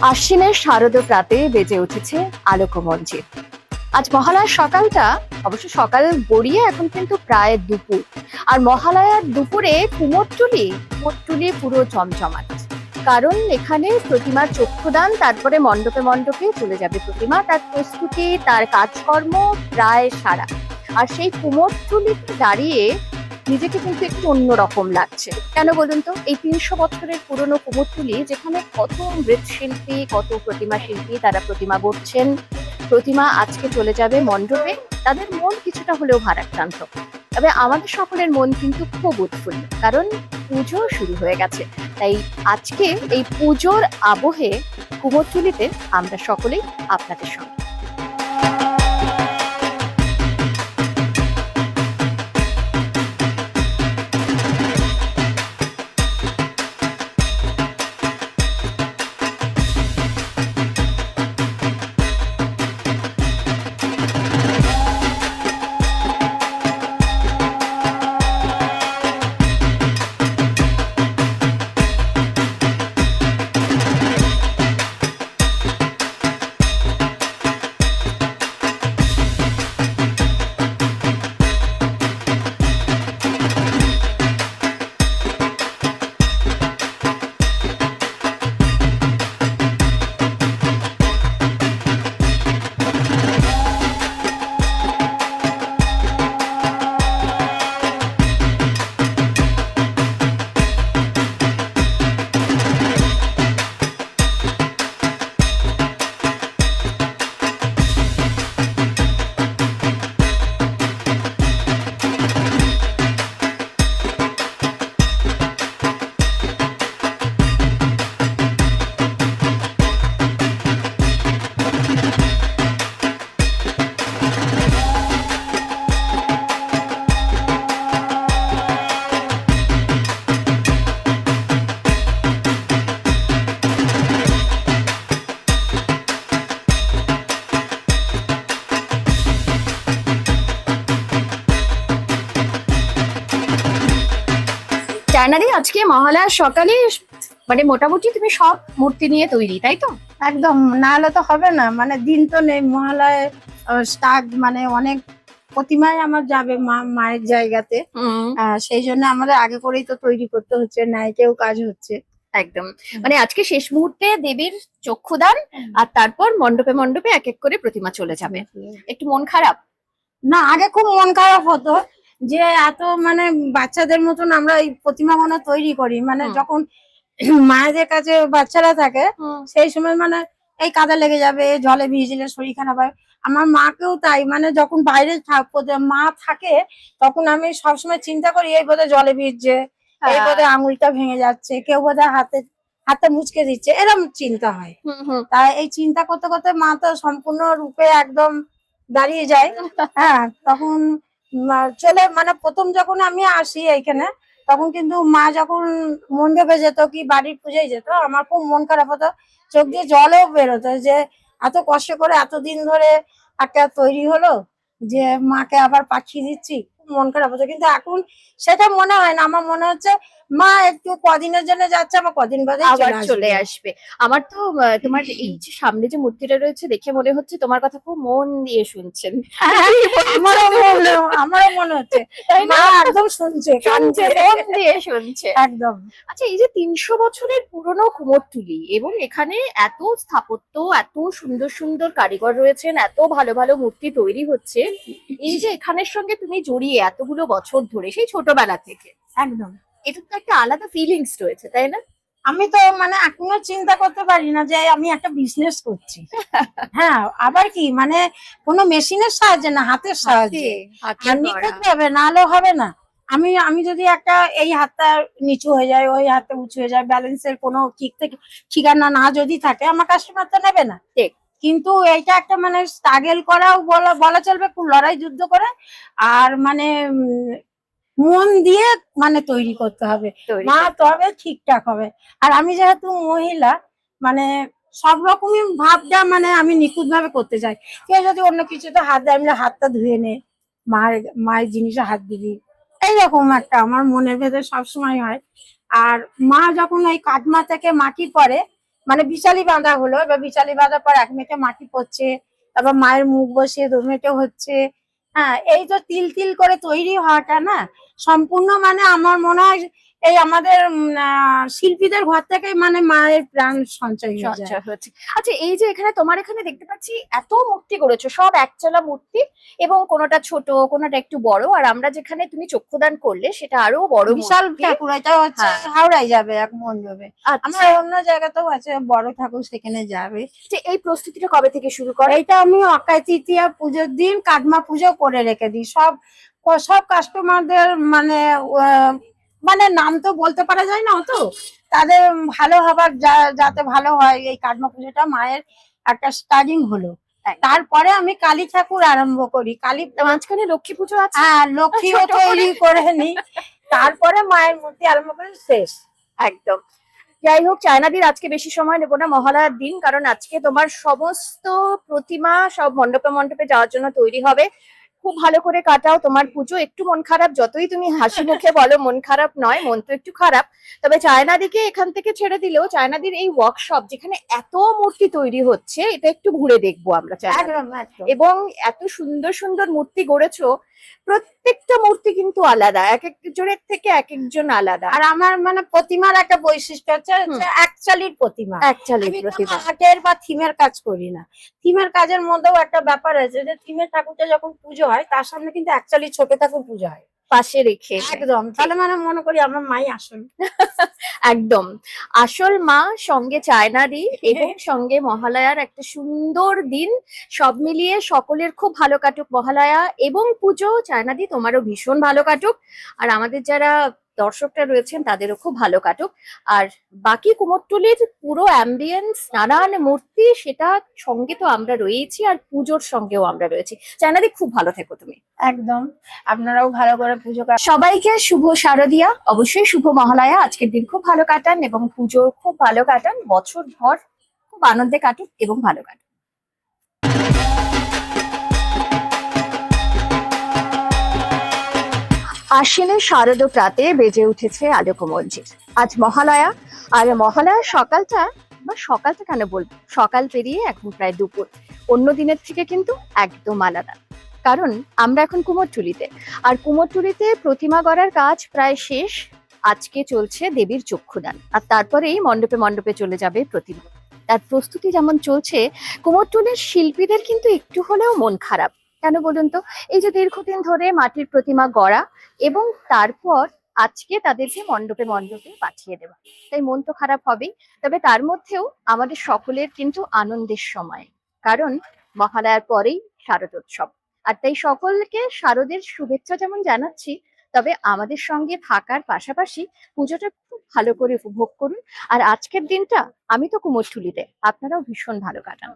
আশ্বিনের শারদ প্রাতে বেজে উঠেছে আলোকমঞ্চে। আজ মহালয়ার সকালটা অবশ্য সকাল গড়িয়ে এখন কিন্তু প্রায় দুপুর। আর মহালয়ার দুপুরে কুমোরটুলি কুমোরটুলি পুরো জমজমাট। কারণ এখানে প্রতিমার চক্ষুদান, তারপরে মণ্ডপে মণ্ডপে চলে যাবে প্রতিমা, তার প্রস্তুতি, তার কাজকর্ম প্রায় সারা। আর সেই কুমোরটুলিতে দাঁড়িয়ে নিজেকে কিন্তু একটু অন্যরকম লাগছে। কেন বলুন তো? এই তিনশো বছরের পুরনো কুমোরটুলি যেখানে কত মৃৎশিল্পী, কত প্রতিমা শিল্পী তারা প্রতিমা গড়ছেন, প্রতিমা আজকে চলে যাবে মণ্ডপে, তাদের মন কিছুটা হলেও ভারাক্রান্ত। তবে আমাদের সকলের মন কিন্তু খুব উৎফুল্ল, কারণ পুজো শুরু হয়ে গেছে। তাই আজকে এই পুজোর আবহে কুমোরটুলিতে আমরা সকলেই আপনাদের সঙ্গে জানারি আজকে মহালয়ার সকালে মানে মোটামুটি তুমি সব মূর্তি নিয়ে তৈরি তাই তো? একদম না হলে তো হবে না মানে দিন তো নেই মহালয় স্টাক মানে অনেক প্রতিমায় আমার যাবে মা মায়ের জায়গাতে। সেই জন্য আমাদের আগে করেই তো তৈরি করতে হচ্ছে নায়কেও কাজ হচ্ছে। একদম। মানে আজকে শেষ মুহূর্তে দেবীর চক্ষুদান আর তারপর মণ্ডপে মণ্ডপে এক এক করে প্রতিমা চলে যাবে। একটু মন খারাপ? না আগে খুব মন খারাপ হতো যে এত মানে বাচ্চাদের মতন আমরা এই প্রতিমাগুলো তৈরি করি। মানে যখন মায়েদের কাছে বাচ্চারা থাকে সেই সময় মানে এই কাদা লেগে যাবে জলে ভিজলে শরীর খারাপ হয়। আমার মাকেও তাই মানে যখন বাইরে মা থাকে তখন আমি সবসময় চিন্তা করি এই বোধহয় জলে ভিজছে এই হ্যাঁ। বোধহয় আঙুলটা ভেঙে যাচ্ছে কেউ বোধহয় হাতে হাতে মুচকে দিচ্ছে এরকম চিন্তা হয়। তাই এই চিন্তা করতে করতে মা তো সম্পূর্ণ রূপে একদম দাঁড়িয়ে যায়। হ্যাঁ তখন চলে মানে প্রথম যখন আমি আসি এইখানে, তখন কিন্তু মা যখন মন ভেবে যেত কি বাড়ির পুজোয় যেত, আমার খুব মন খারাপ হতো, চোখ দিয়ে জলও বেরোতো যে এত কষ্ট করে এতদিন ধরে একটা তৈরি হলো যে মাকে আবার পাঠিয়ে দিচ্ছি মন খারাপ হতো। কিন্তু এখন সেটা মনে হয় না, আমার মনে হচ্ছে মা একটু কদিনের জন্য যাচ্ছে আমার কদিন বাদে আবার চলে আসবে। আমার তো তোমার এই যে সামনে যে মূর্তিটা রয়েছে দেখে মনে হচ্ছে তোমার কথা খুব মন দিয়ে শুনছেন। আমারও মনে আমারও মনে হচ্ছে। মা একদম শুনছে শুনছে মন দিয়ে শুনছে। একদম। আচ্ছা এই যে তিনশো বছরের পুরনো কুমোরটুলি এবং এখানে এত স্থাপত্য এত সুন্দর সুন্দর কারিগর রয়েছেন এত ভালো ভালো মূর্তি তৈরি হচ্ছে এই যে এখানের সঙ্গে তুমি জড়িয়ে এতগুলো বছর ধরে সেই ছোটবেলা থেকে। একদম। এটা তো একটা আলাদা ফিলিংস রয়েছে তাই না? আমি তো মানে এখনও চিন্তা করতে পারি না যে আমি একটা বিজনেস করছি। হ্যাঁ আবার কি মানে কোনো মেশিনের সাহায্যে না হাতের সাহায্যে। নিখুঁত হবে নাহলে হবে না। আমি আমি যদি একটা এই হাতটা নিচু হয়ে যায় ওই হাতটা উঁচু হয়ে যায় ব্যালেন্সের কোনো ঠিক থেকে ঠিকানা না যদি থাকে আমার কাস্টমার তো নেবে না। ঠিক। কিন্তু এইটা একটা মানে স্ট্রাগল করাও বলা বলা চলবে লড়াই যুদ্ধ করে। আর মানে মন দিয়ে মানে তৈরি করতে হবে। মা তবে ঠিকঠাক হবে। আর আমি যেহেতু মহিলা মানে সব রকমই ভাবটা মানে আমি নিখুঁত ভাবে করতে চাই। কেউ যদি অন্য কিছুতে হাত দেয় আমি হাতটা ধুয়ে নে। মায়ের মায়ের জিনিসে হাত দিবি। এইরকম একটা আমার মনের ভেতরে সবসময় হয়। আর মা যখন ওই কাটমা থেকে মাটি পরে মানে বিচালি বাঁধা হলো এবার বিচালি বাঁধার পর এক মেটে মাটি পড়ছে তারপর মায়ের মুখ বসিয়ে দু মেটে হচ্ছে হ্যাঁ এই তো তিল তিল করে তৈরি হওয়াটা না সম্পূর্ণ মানে আমার মনে হয় এই আমাদের শিল্পীদের ঘর থেকে মানে মায়ের প্রাণ সঞ্চয় হচ্ছে। আচ্ছা এই যে এখানে তোমার এখানে দেখতে পাচ্ছি এত মূর্তি করেছ সব একচালা মূর্তি এবং কোনোটা ছোট কোনোটা একটু বড় আর আমরা যেখানে তুমি চক্ষুদান করলে সেটা আরও বড় বিশাল। ঠাকুর এটা হচ্ছে হ্যাঁ। হাওড়ায় যাবে এক মন যাবে আচ্ছা। আমার অন্য জায়গাতেও আছে বড় ঠাকুর সেখানে যাবে। এই প্রস্তুতিটা কবে থেকে শুরু করে? এটা আমি অক্ষয় তৃতীয়া পুজোর দিন কাটমা পুজো করে রেখে দিই। সব সব কাস্টমারদের মানে মানে নাম তো বলতে পারা যায় না তো তাদের ভালো হবার যাতে ভালো হয় এই কাটমা পুজোটা মায়ের একটা স্টার্টিং হলো। তারপরে আমি কালী ঠাকুর আরম্ভ করি। কালী মাঝখানে লক্ষ্মী পুজো আছে? হ্যাঁ লক্ষ্মীও। তৈরি করে। নিই তারপরে মায়ের মূর্তি আরম্ভ করে শেষ। একদম। যাই হোক চায়নাদির আজকে বেশি সময় নেব না মহালয়ার দিন কারণ আজকে তোমার সমস্ত প্রতিমা সব মণ্ডপে মণ্ডপে যাওয়ার জন্য তৈরি হবে। খুব ভালো করে কাটাও তোমার পুজো। একটু মন খারাপ যতই তুমি হাসি মুখে বলো মন খারাপ নয় মন তো একটু খারাপ। তবে চায়নাদিকে এখান থেকে ছেড়ে দিলেও চায়নাদির এই ওয়ার্কশপ যেখানে এত মূর্তি তৈরি হচ্ছে এটা একটু ঘুরে দেখব আমরা চায়না এবং এত সুন্দর সুন্দর মূর্তি গড়েছো প্রত্যেকটা মূর্তি কিন্তু আলাদা এক একজনের থেকে এক একজন আলাদা। আর আমার মানে প্রতিমার একটা বৈশিষ্ট্য হচ্ছে একচালির প্রতিমা। একচালির প্রতিমা। হাটের বা থিমের কাজ করি না। থিমের কাজের মধ্যেও একটা ব্যাপার আছে যে থিমের ঠাকুরটা যখন পুজো হয় তার সামনে কিন্তু একচালির ছোট ঠাকুর পুজো হয়। পাশে রেখে। একদম তাহলে মানে মনে করি আমার মাই আসল। একদম। আসল মা সঙ্গে চায়নারি এবং সঙ্গে মহালয়ার একটা সুন্দর দিন। সব মিলিয়ে সকলের খুব ভালো কাটুক মহালয়া এবং পুজো। চায়নাদি তোমারও ভীষণ ভালো কাটুক। আর আমাদের যারা দর্শকরা রয়েছেন তাদেরও খুব ভালো কাটুক। আর বাকি কুমোরটুলির পুরো অ্যাম্বিয়েন্স নানান মূর্তি সেটা সঙ্গে তো আমরা রয়েছি আর পুজোর সঙ্গেও আমরা রয়েছি। চায়নাদি খুব ভালো থেকো তুমি। একদম। আপনারাও ভালো করে পুজো সবাইকে শুভ শারদিয়া। অবশ্যই শুভ মহালয়া। আজকের দিন খুব ভালো কাটান এবং পুজো খুব ভালো কাটান। বছর ভর খুব আনন্দে কাটুক এবং ভালো কাটুক। আশ্বিনে শারদ প্রাতে বেজে উঠেছে আলোক মঞ্জির আজ মহালয়া, আর মহালয়ার সকালটা, বা সকালটা কেন বলব সকাল পেরিয়ে এখন প্রায় দুপুর। অন্য দিনের থেকে কিন্তু একদম আলাদা। কারণ আমরা এখন কুমোরটুলিতে। আর কুমোরটুলিতে প্রতিমা গড়ার কাজ প্রায় শেষ। আজকে চলছে দেবীর চক্ষুদান। আর তারপরেই মণ্ডপে মণ্ডপে চলে যাবে প্রতিমা। তার প্রস্তুতি যেমন চলছে, কুমোরটুলির শিল্পীদের কিন্তু একটু হলেও মন খারাপ। কেন বলুন তো? এই যে দীর্ঘদিন ধরে মাটির প্রতিমা গড়া এবং তারপর আজকে তাদেরকে মণ্ডপে মণ্ডপে পাঠিয়ে দেওয়া। তাই মন তো খারাপ হবেই, তবে তার মধ্যেও আমাদের সকলের কিন্তু আনন্দের সময়, কারণ মহালয়ার পরেই শারদোৎসব আর তাই সকলকে শারদের শুভেচ্ছা যেমন জানাচ্ছি, তবে আমাদের সঙ্গে থাকার পাশাপাশি পুজোটা খুব ভালো করে উপভোগ করুন। আর আজকের দিনটা আমি তো কুমোরটুলিতে, আপনারাও ভীষণ ভালো কাটান।